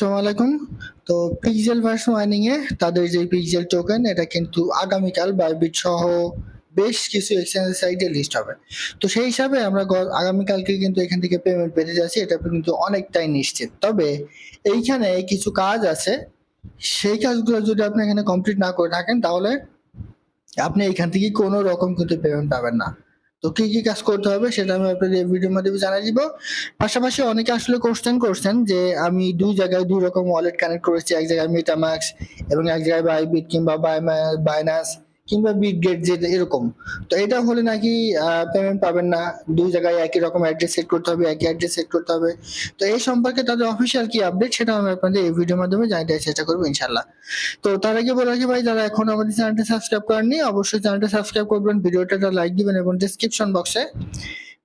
আসসালামু আলাইকুম। তো পিক্সেল ভার্স মাইনিং এ তাদের যে পিক্সেল টোকেন এটা কিন্তু আগামীকাল বাইবিট সহ বেশ কিছু এক্সচেঞ্জ সাইটে লিস্ট হবে। তো সেই হিসাবে আমরা আগামীকালকে কিন্তু এখান থেকে পেমেন্ট পেতে যাচ্ছি। এটা কিন্তু অনেকটাই নিশ্চিত। তবে এইখানে কিছু কাজ আছে। সেই কাজগুলো যদি আপনি এখানে কমপ্লিট না করে থাকেন, তাহলে আপনি এখান থেকে কোনো রকম কিন্তু পেমেন্ট পাবেন না। তো কি কি কাজ করতে হবে সেটা আমি আপনাদের ভিডিওর মাধ্যমে জানিয়ে দিব। পাশাপাশি অনেকে আসলে কোশ্চেন করছেন যে আমি দুই জায়গায় দুই রকম ওয়ালেট কানেক্ট করেছি। এক জায়গায় মেটামাক্স এবং এক জায়গায় বাইবিট কিংবা বাইনাস কিংবা বিটগেট যে এরকম। তো এটা হলে নাকি পেমেন্ট পাবেন না। দুই জায়গায় একই রকম অ্যাড্রেস সেট করতে হবে, একই অ্যাড্রেস সেট করতে হবে। তো এই সম্পর্কে তাদের অফিসিয়াল কি আপডেট সেটা আমি আপনাদের এই ভিডিওর মাধ্যমে জানাতে চেষ্টা করব ইনশাল্লাহ তো তার আগে বলে রাখি ভাই, যারা এখন আমাদের চ্যানেলটা সাবস্ক্রাইব করেননি, অবশ্যই চ্যানেলটা সাবস্ক্রাইব করবেন। ভিডিওটা লাইক দিবেন এবং ডিসক্রিপশন বক্সে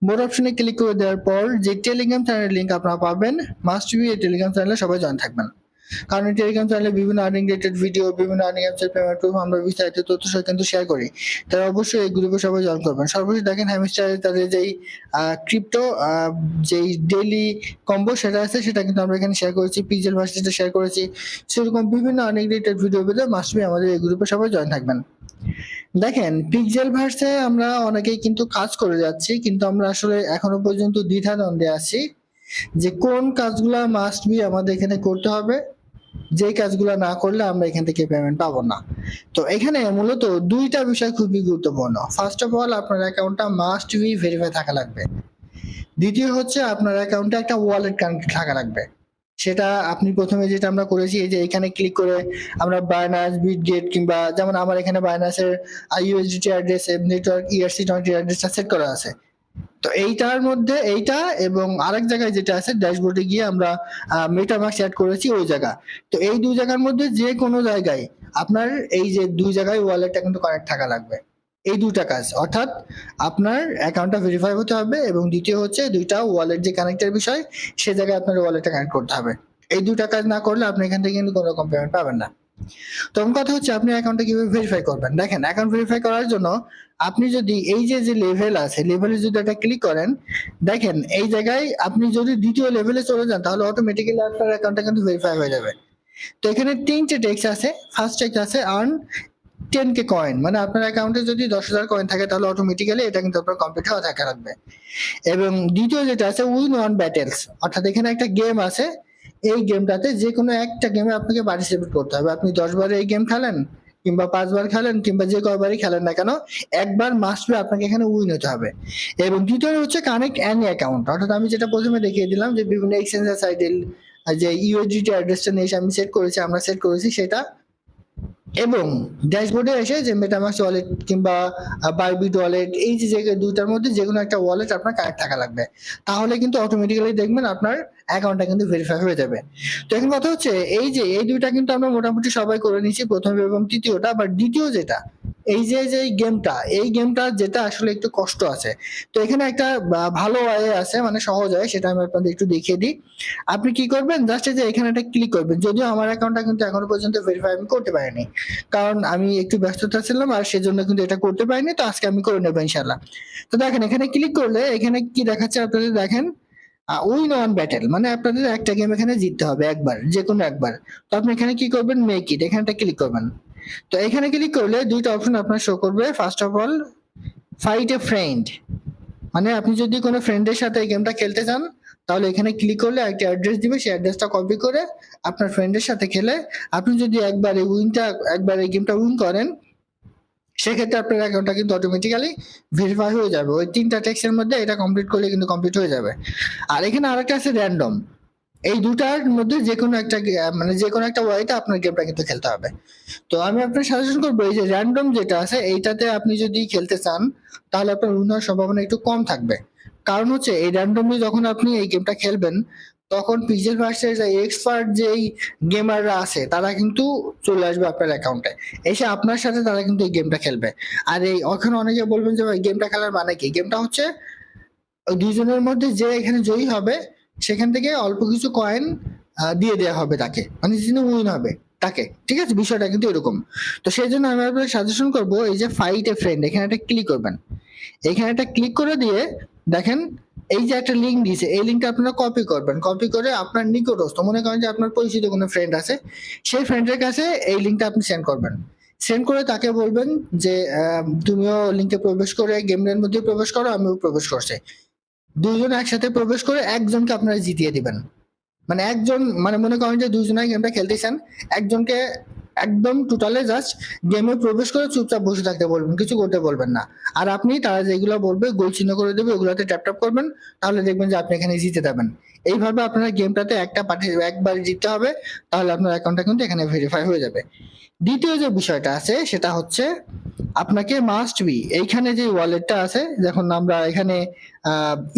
মোর অপশনে ক্লিক করে দেওয়ার পর যে টেলিগ্রাম চ্যানেলের লিঙ্ক আপনারা পাবেন মাস্ট বি এই টেলিগ্রাম চ্যানেলে সবাই জয়েন থাকবেন। কারণ টেলিগ্রাম চ্যানেলে বিভিন্ন আর্নিং রিলেটেড ভিডিও বিভিন্ন আর্নিং অ্যাপসের পেমেন্ট প্রুফ আমরা বিস্তারিত তথ্য সহ কিন্তু শেয়ার করি। তারা অবশ্যই এই গ্রুপে সবাই জয়েন করবেন। সর্বশেষ দেখেন হ্যামিস্টারে তাদের যেই ক্রিপ্টো যেই ডেইলি কম্বো সেটা আছে, সেটা কিন্তু আমরা এখানে শেয়ার করেছি। পিজেল ভার্সিটিতে শেয়ার করেছি। সেরকম বিভিন্ন আর্নিং রিলেটেড ভিডিও পেতে মাস্ট বি আমাদের এই গ্রুপে সবাই জয়েন থাকবেন। দেখেন পিক্সেল ভার্সে আমরা অনেকেই কিন্তু কাজ করে যাচ্ছি, কিন্তু আমরা আসলে এখনও পর্যন্ত দ্বিধা দ্বন্দ্বে আছি। যে কোন কাজগুলা মাস্ট বি আমাদের এখানে করতে হবে, যেই কাজগুলো না করলে আমরা এখান থেকে পেমেন্ট পাবো না। তো এখানে মূলত দুইটা বিষয় খুবই গুরুত্বপূর্ণ। ফার্স্ট অফ অল আপনার অ্যাকাউন্টটা মাস্ট বি ভেরিফাই থাকা লাগবে। দ্বিতীয় হচ্ছে, আপনার অ্যাকাউন্টে একটা ওয়ালেট কানেক্ট থাকা লাগবে। সেটা আপনি প্রথমে যেটা আমরা করেছি যে এখানে ক্লিক করে আমরা বায়নাস বিটগেট কিংবা যেমন আমার এখানে বায়নাসের USDT address network ERC twenty অ্যাড্রেসটা সেট করা আছে। তো এইটার মধ্যে এইটা এবং আরেক জায়গায় যেটা আছে, ড্যাশবোর্ডে গিয়ে আমরা মেটামাক্স অ্যাড করেছি ওই জায়গা। তো এই দুই জায়গার মধ্যে যে কোনো জায়গায় আপনার এই যে দুই জায়গায় ওয়ালেটটা কিন্তু কানেক্ট থাকা লাগবে। এই দুটা কাজ। অর্থাৎ আপনার অ্যাকাউন্টটা ভেরিফাই হতে হবে এবং দ্বিতীয় হচ্ছে দুইটা ওয়ালেট যে কানেক্টের বিষয়, সে জায়গায় আপনার ওয়ালেটটা কানেক্ট করতে হবে। এই দুটা কাজ না করলে আপনি এখান থেকে কিন্তু কোনো রকম পেমেন্ট পাবেন না। তখন কথা হচ্ছে আপনি অ্যাকাউন্টটা কীভাবে ভেরিফাই করবেন? দেখেন অ্যাকাউন্ট ভেরিফাই করার জন্য আপনি যদি এই যে যে লেভেল আছে লেভেলে যদি একটা ক্লিক করেন, দেখেন এই জায়গায় আপনি যদি দ্বিতীয় লেভেলে চলে যান, তাহলে অটোমেটিক্যালি আপনার অ্যাকাউন্টটা কিন্তু ভেরিফাই হয়ে যাবে। তো এখানে তিনটে টেক্স আছে ফার্স্ট টেক্স আছে আর্ন টেন কে কয়েন মানে আপনার অ্যাকাউন্টে যদি দশ হাজার কয়েন থাকে, তাহলে অটোমেটিক্যালি এটা কিন্তু আপনার কমপ্লিট হওয়া থাকা রাখবে। এবং দ্বিতীয় যেটা আছে উইন ওয়ান ব্যাটেলস অর্থাৎ এখানে একটা গেম আছে, এই গেমটাতে যে কোনো একটা গেমে আপনাকে পার্টিসিপেট করতে হবে। আপনি দশ বার এই গেম খেলেন কিংবা পাঁচবার খেলেন কিংবা যে কয়বারই খেলেন না কেন, একবার মাস্ট আপনাকে এখানে উইন হতে হবে। এবং দ্বিতীয় হচ্ছে কানেক্ট অ্যানি অ্যাকাউন্ট অর্থাৎ আমি যেটা প্রথমে দেখিয়ে দিলাম যে বিভিন্ন এক্সচেঞ্জের সাইডে যে ইউএসডিটি অ্যাড্রেসটা নিয়ে আমি সেট করেছি, আমরা সেট করেছি সেটা। এবং ড্যাশবোর্ডে এসে যে মেটামাস ওয়ালেট কিংবা বাইবিট ওয়ালেট এই যে দুইটার মধ্যে যে কোনো একটা ওয়ালেট আপনার কানেক্ট থাকা লাগবে। তাহলে কিন্তু অটোমেটিক্যালি দেখবেন আপনার অ্যাকাউন্টটা কিন্তু ভেরিফাই হয়ে যাবে। তো এখন কথা হচ্ছে, এই যে, এই দুইটা কিন্তু আমরা মোটামুটি সবাই করে নিয়েছি, প্রথম এবং তৃতীয়টা বাট দ্বিতীয় যেটা, এই যে যে গেমটা এই গেমটা যেটা আসলে একটু কষ্ট আছে। তো এখানে একটা ভালো ওয়ে আছে মানে সহজ হয় সেটা আমি আপনাদের একটু দেখিয়ে দিই। আপনি কি করবেন? জাস্ট যে, এখানে একটা ক্লিক করবেন। যদিও আমার অ্যাকাউন্টটা কিন্তু এখনও পর্যন্ত ভেরিফাই আমি করতে পারিনি। কারণ আমি একটু ব্যস্ততা ছিলাম, আর সেজন্য কিন্তু এটা করতে পারিনি, তো আজকে আমি করে নেব ইনশাল্লাহ তো দেখেন, এখানে ক্লিক করলে, এখানে কি দেখাচ্ছে আপনাদের দেখেন? উইন ওয়ান ব্যাটেল মানে আপনাদের একটা গেম এখানে জিততে হবে একবার যে কোনো একবার। তো আপনি এখানে কি করবেন? মেক ইট এখানে ক্লিক করবেন। তো এখানে ক্লিক করলে দুইটা অপশন আপনার শো করবে। First of all invite a friend মানে আপনি যদি কোনো ফ্রেন্ডের সাথে এই গেমটা খেলতে চান, তাহলে এখানে ক্লিক করলে একটা অ্যাড্রেস দিবে, সেই অ্যাড্রেসটা কপি করে আপনার ফ্রেন্ডের সাথে খেলে। আপনি যদি একবার এই উইনটা একবার এই গেমটা উইন করেন সেক্ষেত্রে আপনার অ্যাকাউন্টটা কিন্তু অটোমেটিক্যালি ভেরিফাই হয়ে যাবে। ওই তিনটা টেক্সের মধ্যে এটা কমপ্লিট করলে কিন্তু কমপ্লিট হয়ে যাবে। আর এখানে আরেকটা আছে র্যান্ডম এই দুটার মধ্যে যে কোনো একটা মানে যে কোনো একটা ওয়াইতে আপনার গেমটা কিন্তু খেলতে হবে। তো আমি আপনার সাজেশন করব, এই যে র্যান্ডম যেটা আছে, এইটাতে আপনি যদি খেলতে চান, তাহলে আপনার উন্নয়ন সম্ভাবনা একটু কম থাকবে। কারণ হচ্ছে, এই র্যান্ডমলি যখন আপনি এই গেমটা খেলবেন তখন পিজেল ভার্সের যে এক্সপার্ট যেই গেমাররা আছে, তারা কিন্তু চলে আসবে আপনার অ্যাকাউন্টে এসে আপনার সাথে তারা কিন্তু এই গেমটা খেলবে। আর এই ওখানে অনেকে বলবেন যে, ভাই গেমটা খেলার মানে কি? গেমটা হচ্ছে দুজনের মধ্যে যে এখানে জয়ী হবে, সেখান থেকে অল্প কিছু কয়েন দিয়ে দেওয়া হবে তাকে। মানে যিনি উইন হবে। তাকে, ঠিক আছে? বিষয়টা কিন্তু এরকম। তো সেই জন্য আমি আপনাকে সাজেশন করব, এই যে ফাইট এ ফ্রেন্ড এখানে একটা ক্লিক করবেন। এখানে একটা ক্লিক করে দিয়ে দেখেন, এই যে একটা লিঙ্ক দিয়েছে, এই লিঙ্কটা আপনারা কপি করবেন। কপি করে আপনার নিকটস্থ, মনে করেন যে আপনার পরিচিত কোনো ফ্রেন্ড আছে, সেই ফ্রেন্ডের কাছে এই লিঙ্কটা আপনি সেন্ড করবেন। সেন্ড করে তাকে বলবেন যে তুমিও লিঙ্কে প্রবেশ করে গেমের মধ্যে প্রবেশ করো, আমিও প্রবেশ করছি। দুজন একসাথে প্রবেশ করে একজনকে আপনারা জিতিয়ে দিবেন। মানে একজন মানে মনে করেন যে দুইজনে গেমটা খেলতেছেন, একজনকে একদম টোটালে জাস্ট গেমে প্রবেশ করে চুপচাপ বসে থাকতে বলবেন, কিছু করতে বলবেন না। আর আপনি তারা যেগুলো বলবে, গোল চিহ্ন করে দেবে, ওগুলোতে ট্যাপ ট্যাপ করবেন, তাহলে দেখবেন যে আপনি এখানে জিতে যাবেন। এইভাবে আপনার গেমটাতে একটা পার্টি একবার জিততে হবে, তাহলে আপনার অ্যাকাউন্টটা কিন্তু এখানে ভেরিফাই হয়ে যাবে। দ্বিতীয় যে বিষয়টা আছে, সেটা হচ্ছে আপনাকে মাস্ট বি এইখানে যে ওয়ালেটটা আছে যখন আমরা এখানে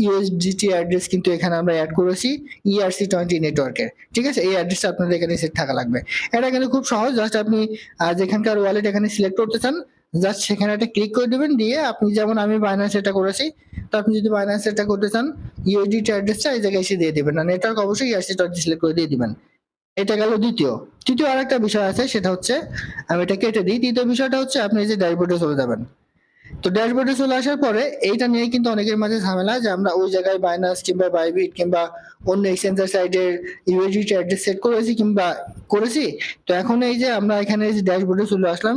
ইউএসডিটি অ্যাড্রেস কিন্তু এখানে আমরা অ্যাড করেছি ইআরসি টোয়েন্টি নেটওয়ার্কের ঠিক আছে? এই অ্যাড্রেসটা আপনাদের এখানে সেট থাকা লাগবে। এটা কিন্তু খুব সহজ জাস্ট আপনি যেখানকার ওয়ালেট এখানে সিলেক্ট করতে চান জাস্ট সেখানে একটা ক্লিক করে দেবেন, দিয়ে আপনি যেমন আমি বাইন্যান্স এটা করেছি, তো আপনি যদি বাইন্যান্স এটা করতে চান ইউএসডিটি অ্যাড্রেসটা এই জায়গায় এসে দিয়ে দেবেন। আর নেটওয়ার্ক অবশ্যই ইআরসি টোয়েন্টি সিলেক্ট করে দিয়ে দিবেন। এটা গেল দ্বিতীয়। তৃতীয় আরেকটা বিষয় আছে, সেটা হচ্ছে, আমি এটা কেটে দিই। তৃতীয় বিষয়টা হচ্ছে, আপনি এই যে ড্যাশবোর্ডে চলে যাবেন। তো ড্যাশবোর্ডে চলে আসার পরে, এইটা নিয়ে কিন্তু অনেকের মাঝে ঝামেলা যে আমরা ওই জায়গায় বাইনাস কিংবা বাইবিট কিংবা অন্য এক্সচেঞ্জার সাইডের ইউএসডিটি অ্যাড্রেস সেট করেছি কিংবা করেছি। তো এখন এই যে আমরা এখানে এই যে ড্যাশবোর্ডে চলে আসলাম,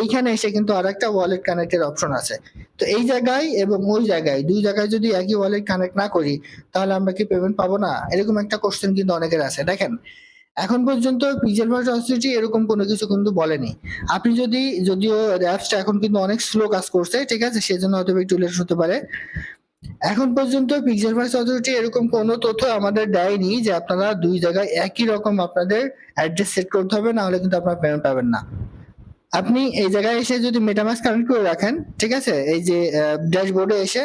এইখানে এসে কিন্তু আরেকটা ওয়ালেট কানেক্টের অপশন আছে। তো এই জায়গায় এবং ওই জায়গায়, দুই জায়গায় যদি একই ওয়ালেট কানেক্ট না করি, তাহলে আমরা কি পেমেন্ট পাবো না? এরকম একটা কোশ্চেন কিন্তু অনেকের আছে। দেখেন, এখন পর্যন্ত পিজেল ভার্স অথরিটি এরকম কোনো কিছু কিন্তু বলেনি। আপনি যদি, যদিও অ্যাপসটা এখন কিন্তু অনেক স্লো কাজ করছে, ঠিক আছে? সেজন্য হয়তো একটু লেট হতে পারে। এখন পর্যন্ত পিক্সেল ভার্স অথরিটি এরকম কোনো তথ্য আমাদের দেয়নি যে আপনারা দুই জায়গায় একই রকম আপনাদের অ্যাড্রেস সেট করতে হবে না হলে কিন্তু আপনারা পেমেন্ট পাবেন না। আপনি এই জায়গায় এসে যদি মেটামাস কানেক্ট করে রাখেন, ঠিক আছে? এই যে ড্যাশবোর্ডে এসে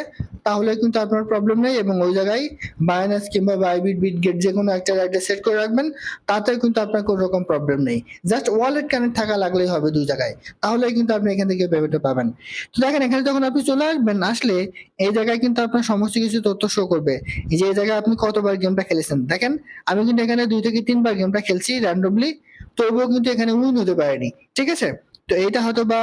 তাহলে কিন্তু আপনার প্রবলেম নেই এবং ওই জায়গায় বাইনাস কিংবা বাইবিট বিটগেট যে কোনো একটা অ্যাড্রেস সেট করে রাখবেন, তাতে কিন্তু আপনার কোনো রকম প্রবলেম নেই। জাস্ট ওয়ালেট কানেক্ট থাকা লাগলেই হবে দুই জায়গায় তাহলে কিন্তু আপনি এখান থেকে পেমেন্টটা পাবেন। তো দেখেন, এখানে যখন আপনি চলে আসবেন, আসলে এই জায়গায় কিন্তু আপনার সমস্ত কিছু তথ্য শো করবে। যে এই জায়গায় আপনি কতবার গেমটা খেলেছেন? দেখেন, আমি কিন্তু এখানে দুই থেকে তিনবার গেমটা খেলছি র্যান্ডমলি তবুও কিন্তু এখানে উইন হতে পারেনি। ঠিক আছে? তো এটা হয়তো বা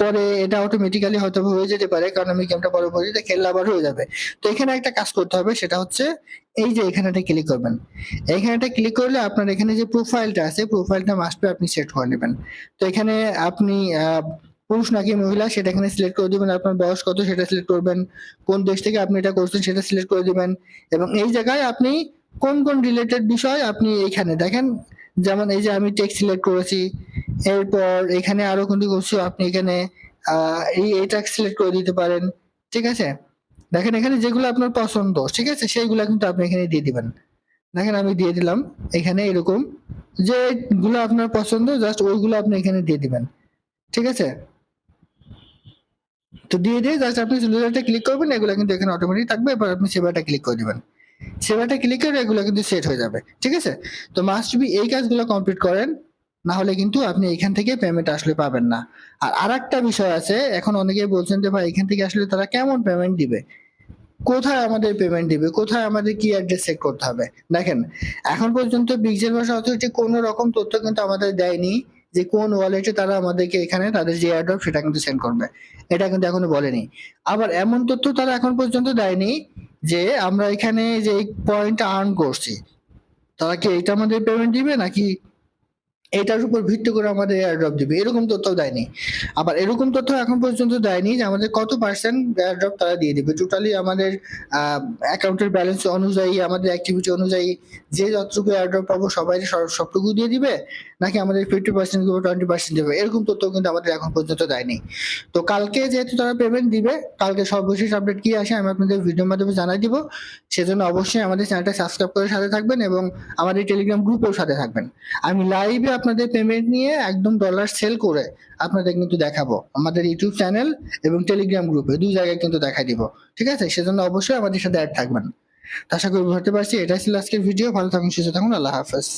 পরে এটা অটোমেটিক্যালি হয়তো হয়ে যেতে পারে, কারণ আমি গেমটা পরবর্তীতে খেললে আবার হয়ে যাবে। তো এখানে একটা কাজ করতে হবে, সেটা হচ্ছে এই যে এখানে একটা ক্লিক করবেন। এখানে একটা ক্লিক করলে আপনার এখানে যে প্রোফাইলটা আছে প্রোফাইলটা মাস্ট বি আপনি সেট করে নেবেন। তো এখানে আপনি পুরুষ নাকি মহিলা, সেটা এখানে সিলেক্ট করে দিবেন। আপনার বয়স কত, সেটা সিলেক্ট করবেন। কোন দেশ থেকে আপনি এটা করছেন, সেটা সিলেক্ট করে দিবেন। এবং এই জায়গায় আপনি কোন কোন রিলেটেড বিষয় আপনি এখানে দেখেন। যেমন এই যে আমি টেক্সট সিলেক্ট করেছি এরপর এখানে আরও কিন্তু কিছু আপনি এখানে এটা সিলেক্ট করে দিতে পারেন, ঠিক আছে? দেখেন এখানে যেগুলো আপনার পছন্দ, ঠিক আছে? সেইগুলো কিন্তু আপনি এখানে দিয়ে দিবেন। দেখেন আমি দিয়ে দিলাম, এখানে এরকম, যেগুলো আপনার পছন্দ জাস্ট ওইগুলো আপনি এখানে দিয়ে দিবেন, ঠিক আছে? তো দিয়ে দিয়ে জাস্ট আপনি সিলিন্ডারটা ক্লিক করবেন, এগুলো কিন্তু এখানে অটোমেটিক থাকবে এবার আপনি সেবাটা ক্লিক করে দিবেন। সেবাটা ক্লিক করে এগুলো কিন্তু সেট হয়ে যাবে, ঠিক আছে? তো মাস্ট বি এই কাজগুলো কমপ্লিট করেন না হলে কিন্তু আপনি এখান থেকে পেমেন্ট আসলে পাবেন না। আর আরেকটা বিষয় আছে, এখন অনেকেই বলছেন যে, ভাই, এখান থেকে আসলে তারা কেমন পেমেন্ট দিবে? কোথায় আমাদের পেমেন্ট দিবে? কোথায় আমাদের কি অ্যাড্রেস সেট করতে হবে? দেখেন, এখন পর্যন্ত বিগজেল ভাষা অথরিটি কোনো রকম তথ্য কিন্তু আমাদের দেয়নি যে, কোন ওয়ালেটে তারা আমাদেরকে এখানে তাদের যে অ্যাড্রপ সেটা কিন্তু সেন্ড করবে। এটা কিন্তু এখনও বলেনি। আবার এমন তথ্য তারা এখন পর্যন্ত দেয়নি যে, আমরা এখানে যে পয়েন্ট আর্ন করছি, তারা কি এটা আমাদের পেমেন্ট দিবে নাকি এটার উপর ভিত্তি করে আমাদের এয়ারড্রপ দিবে। এরকম তথ্য দেয়নি। আবার এরকম তথ্য এখন পর্যন্ত দেয়নি যে আমাদের কত পার্সেন্ট এয়ারড্রপ তারা দিয়ে দিবে। টোটালি আমাদের অ্যাকাউন্টের ব্যালেন্স অনুযায়ী, আমাদের অ্যাক্টিভিটি অনুযায়ী যে যতটুকু এয়ারড্রপ পাবো সবাই সব- সবটুকু দিয়ে দিবে, নাকি আমাদের ফিফটি পার্সেন্ট কিংবা টোয়েন্টি পার্সেন্ট দেবে? এরকম তথ্য কিন্তু আমাদের এখন পর্যন্ত দেয়নি। তো কালকে যেহেতু তারা পেমেন্ট দিবে, কালকে সর্বশেষ আপডেট কি আসে আমি আপনাদের ভিডিওর মাধ্যমে জানাই দিব। সেজন্য অবশ্যই আমাদের চ্যানেলটা সাবস্ক্রাইব করে সাথে থাকবেন এবং আমাদের টেলিগ্রাম গ্রুপেও সাথে থাকবেন। আমি লাইভে আপনাদের পেমেন্ট নিয়ে একদম ডলার সেল করে আপনাদের কিন্তু দেখাবো। আমাদের ইউটিউব চ্যানেল এবং টেলিগ্রাম গ্রুপে দুই জায়গায় কিন্তু দেখাই দিব। ঠিক আছে? সেজন্য অবশ্যই আমাদের সাথে অ্যাড থাকবেন। আশা করি বুঝতে পারছি। এটাই ছিল আজকের ভিডিও ভালো থাকুন, সুস্থ থাকুন। আল্লাহ হাফেজ।